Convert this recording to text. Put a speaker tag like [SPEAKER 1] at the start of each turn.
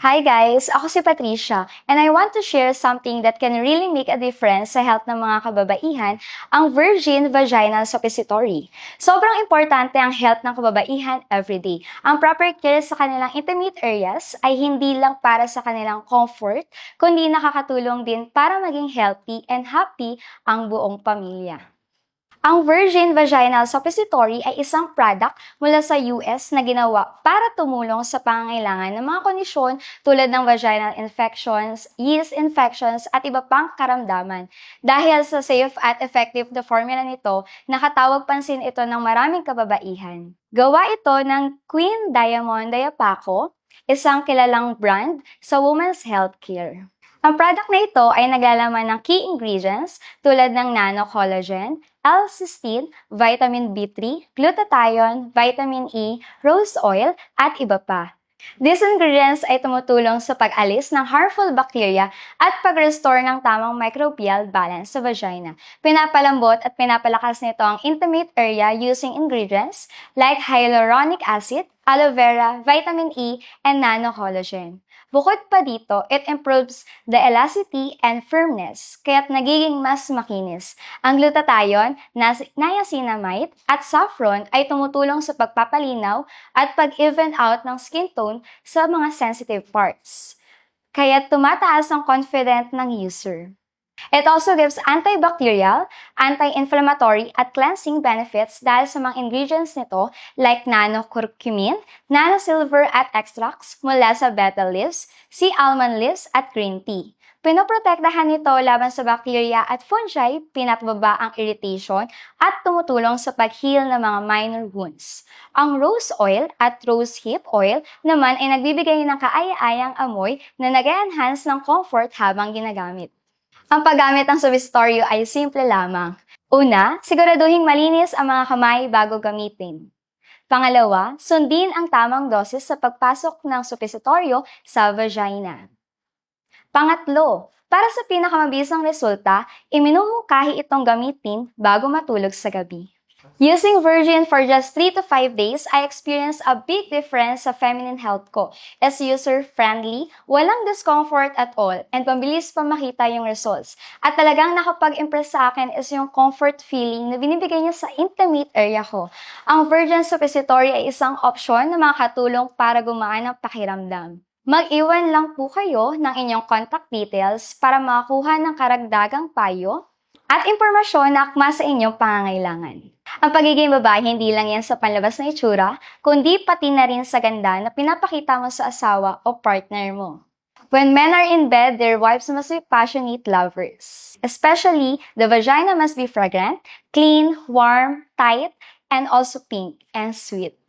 [SPEAKER 1] Hi guys! Ako si Patricia and I want to share something that can really make a difference sa health ng mga kababaihan, ang Virgin Vaginal Suppository. Sobrang importante ang health ng kababaihan everyday. Ang proper care sa kanilang intimate areas ay hindi lang para sa kanilang comfort, kundi nakakatulong din para maging healthy and happy ang buong pamilya. Ang Virgin Vaginal Suppository ay isang product mula sa US na ginawa para tumulong sa pangangailangan ng mga kondisyon tulad ng vaginal infections, yeast infections, at iba pang karamdaman. Dahil sa safe at effective na formula nito, nakatawag pansin ito ng maraming kababaihan. Gawa ito ng Queen Diamond Diapaco, isang kilalang brand sa women's healthcare. Ang product na ito ay naglalaman ng key ingredients tulad ng nano-collagen, L-cysteine, vitamin B3, glutathione, vitamin E, rose oil, at iba pa. These ingredients ay tumutulong sa pag-alis ng harmful bacteria at pag-restore ng tamang microbial balance sa vagina. Pinapalambot at pinapalakas nito ang intimate area using ingredients like hyaluronic acid, aloe vera, vitamin E, and nano-collagen. Bukod pa dito, it improves the elasticity and firmness, kaya't nagiging mas makinis. Ang glutathione, niacinamide, at saffron ay tumutulong sa pagpapalinaw at pag-even out ng skin tone sa mga sensitive parts. Kaya tumataas ang confident ng user. It also gives antibacterial, anti-inflammatory at cleansing benefits dahil sa mga ingredients nito like nano-curcumin, nano-silver at extracts mula sa betel leaves, sea almond leaves at green tea. Pinoprotektahan nito laban sa bacteria at fungi, pinatbaba ang irritation at tumutulong sa pag-heal ng mga minor wounds. Ang rose oil at rose hip oil naman ay nagbibigay ng kaaya-ayang amoy na nag-enhance ng comfort habang ginagamit. Ang paggamit ng Subistorio ay simple lamang. Una, siguraduhin malinis ang mga kamay bago gamitin. Pangalawa, sundin ang tamang dosis sa pagpasok ng supositoryo sa vagina. Pangatlo, para sa pinakamabisang resulta, iminuhukahi itong gamitin bago matulog sa gabi. Using Virgin for just 3 to 5 days, I experienced a big difference sa feminine health ko. It's user-friendly, walang discomfort at all, and pabilis pa makita yung results. At talagang nakapag-impress sa akin is yung comfort feeling na binibigay niya sa intimate area ko. Ang Virgin Suppository ay isang opsyon na makakatulong para gumaan ang pakiramdam. Mag-iwan lang po kayo ng inyong contact details para makakuha ng karagdagang payo at impormasyon na akma sa inyong pangangailangan. Ang pagiging babae hindi lang yan sa panlabas na itsura, kundi pati na rin sa ganda na pinapakita mo sa asawa o partner mo. When men are in bed, their wives must be passionate lovers. Especially, the vagina must be fragrant, clean, warm, tight, and also pink and sweet.